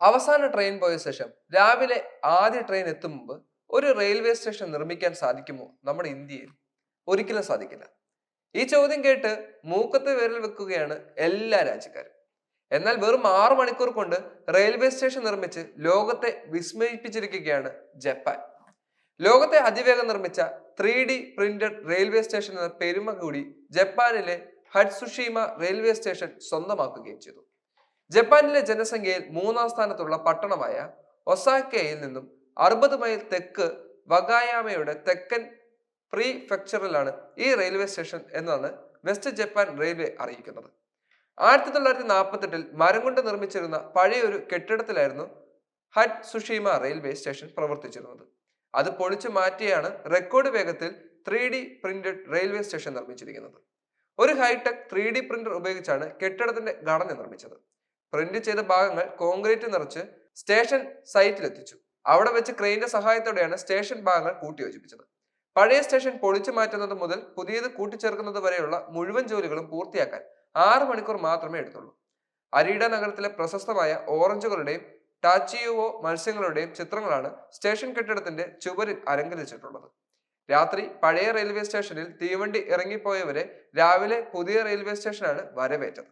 അവസാന ട്രെയിൻ പോയ ശേഷം രാവിലെ ആദ്യ ട്രെയിൻ എത്തും മുമ്പ് ഒരു റെയിൽവേ സ്റ്റേഷൻ നിർമ്മിക്കാൻ സാധിക്കുമോ നമ്മുടെ ഇന്ത്യയിൽ? ഒരിക്കലും സാധിക്കില്ല. ഈ ചോദ്യം കേട്ട് മൂക്കത്തെ വിരൽ വെക്കുകയാണ് എല്ലാ രാജ്യക്കാരും. എന്നാൽ വെറും ആറ് മണിക്കൂർ കൊണ്ട് റെയിൽവേ സ്റ്റേഷൻ നിർമ്മിച്ച് ലോകത്തെ വിസ്മയിപ്പിച്ചിരിക്കുകയാണ് ജപ്പാൻ. ലോകത്തെ അതിവേഗം നിർമ്മിച്ച three D printed railway station എന്ന പെരുമ കൂടി ജപ്പാനിലെ ഹഡ്സുഷീമ റെയിൽവേ സ്റ്റേഷൻ സ്വന്തമാക്കുകയും ചെയ്തു. ജപ്പാനിലെ ജനസംഖ്യയിൽ മൂന്നാം സ്ഥാനത്തുള്ള പട്ടണമായ ഒസാക്കയിൽ നിന്നും അറുപത് മൈൽ തെക്ക് വഗായാമയുടെ തെക്കൻ പ്രീഫെക്ചറിലാണ് ഈ റെയിൽവേ സ്റ്റേഷൻ എന്നാണ് വെസ്റ്റ് ജപ്പാൻ റെയിൽവേ അറിയിക്കുന്നത്. ആയിരത്തി തൊള്ളായിരത്തി നാൽപ്പത്തെട്ടിൽ മരം കൊണ്ട് നിർമ്മിച്ചിരുന്ന പഴയൊരു കെട്ടിടത്തിലായിരുന്നു ഹഡ് സുഷീമ റെയിൽവേ സ്റ്റേഷൻ പ്രവർത്തിച്ചിരുന്നത്. അത് പൊളിച്ചു മാറ്റിയാണ് റെക്കോർഡ് വേഗത്തിൽ three D printed railway station നിർമ്മിച്ചിരിക്കുന്നത്. ഒരു ഹൈടെക് ത്രീ ഡി പ്രിന്റർ ഉപയോഗിച്ചാണ് കെട്ടിടത്തിന്റെ ഘടന നിർമ്മിച്ചത്. പ്രിന്റ് ചെയ്ത ഭാഗങ്ങൾ കോൺക്രീറ്റ് നിറച്ച് സ്റ്റേഷൻ സൈറ്റിലെത്തിച്ചു. അവിടെ വെച്ച് ക്രെയിന്റെ സഹായത്തോടെയാണ് സ്റ്റേഷൻ ഭാഗങ്ങൾ കൂട്ടിയോജിപ്പിച്ചത്. പഴയ സ്റ്റേഷൻ പൊളിച്ചു മാറ്റുന്നത് മുതൽ പുതിയത് കൂട്ടിച്ചേർക്കുന്നത് വരെയുള്ള മുഴുവൻ ജോലികളും പൂർത്തിയാക്കാൻ ആറ് മണിക്കൂർ മാത്രമേ എടുത്തുള്ളൂ. അരീഡ നഗരത്തിലെ പ്രശസ്തമായ ഓറഞ്ചുകളുടെയും ടാച്ചിയുവോ മത്സ്യങ്ങളുടെയും ചിത്രങ്ങളാണ് സ്റ്റേഷൻ കെട്ടിടത്തിന്റെ ചുവരിൽ അലങ്കരിച്ചിട്ടുള്ളത്. രാത്രി പഴയ റെയിൽവേ സ്റ്റേഷനിൽ തീവണ്ടി ഇറങ്ങിപ്പോയവരെ രാവിലെ പുതിയ റെയിൽവേ സ്റ്റേഷനാണ് വരവേറ്റത്.